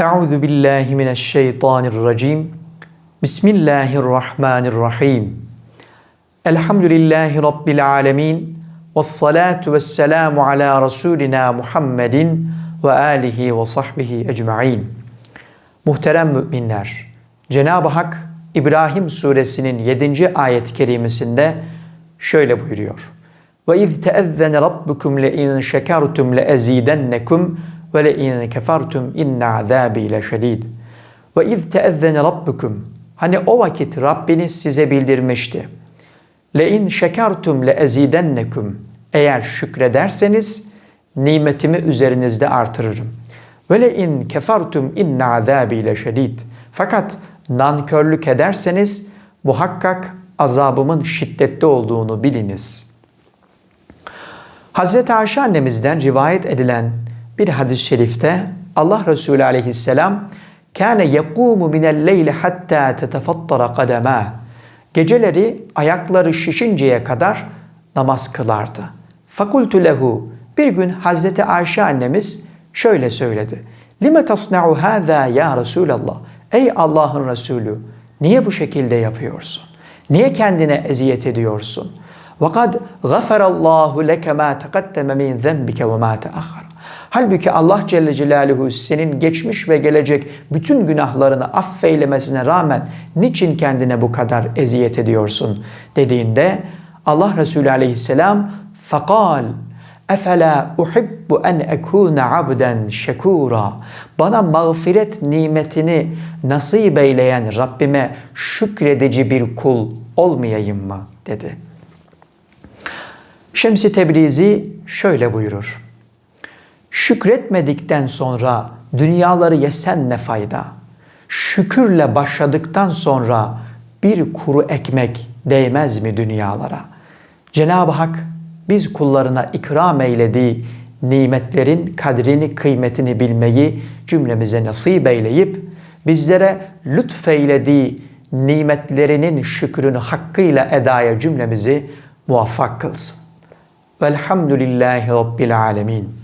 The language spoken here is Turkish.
Euzu billahi mineşşeytanirracim. Bismillahirrahmanirrahim. Elhamdülillahi rabbil alamin. Ves salatu vesselamu ala rasulina Muhammedin ve alihi ve sahbihi ecmaîn. Muhterem müminler, Cenab-ı Hak İbrahim suresinin 7. ayet-i kerimesinde şöyle buyuruyor. Ve iz teezzene rabbukum le in şekertum le ezidennekum ve le in kefertum inne azabi leşedid. Ve iz teezzene rabbukum hani o vakit Rabbiniz size bildirmişti. Le in şekertum le ezidennekum eğer şükrederseniz nimetimi üzerinizde artırırım. Ve le in kefertum inne azabi leşedid. Fakat nankörlük ederseniz muhakkak azabımın şiddetli olduğunu biliniz. Hazreti Ayşe annemizden rivayet edilen bir hadis-i şerifte Allah Resulü aleyhisselam kâne yekûmu minel leyli hattâ tetefattara kademâ Geceleri ayakları şişinceye kadar namaz kılardı. Fakultu lehu bir gün Hazreti Ayşe annemiz şöyle söyledi. Lime tasna'u hâzâ ya Resulallah. Ey Allah'ın Resulü niye bu şekilde yapıyorsun? Niye kendine eziyet ediyorsun? وَقَدْ غَفَرَ اللّٰهُ لَكَ مَا تَقَدَّمَ مِنْ ذَنْبِكَ وَمَا تَأَخَّرَ Halbuki Allah Celle Celaluhu senin geçmiş ve gelecek bütün günahlarını affeylemesine rağmen niçin kendine bu kadar eziyet ediyorsun dediğinde Allah Resulü Aleyhisselam fakal Efela uhibbu en ekune abden şekura. Bana mağfiret nimetini nasip eyleyen Rabbime şükredici bir kul olmayayım mı? dedi. Şemsi Tebrizi şöyle buyurur. Şükretmedikten sonra dünyaları yesen ne fayda? Şükürle başladıktan sonra bir kuru ekmek değmez mi dünyalara? Cenab-ı Hak biz kullarına ikram eylediği nimetlerin kadrini, kıymetini bilmeyi cümlemize nasip eyleyip bizlere lütfeylediği nimetlerinin şükrünü hakkıyla edaya cümlemizi muvaffak kılsın. Velhamdülillahi Rabbil Alemin.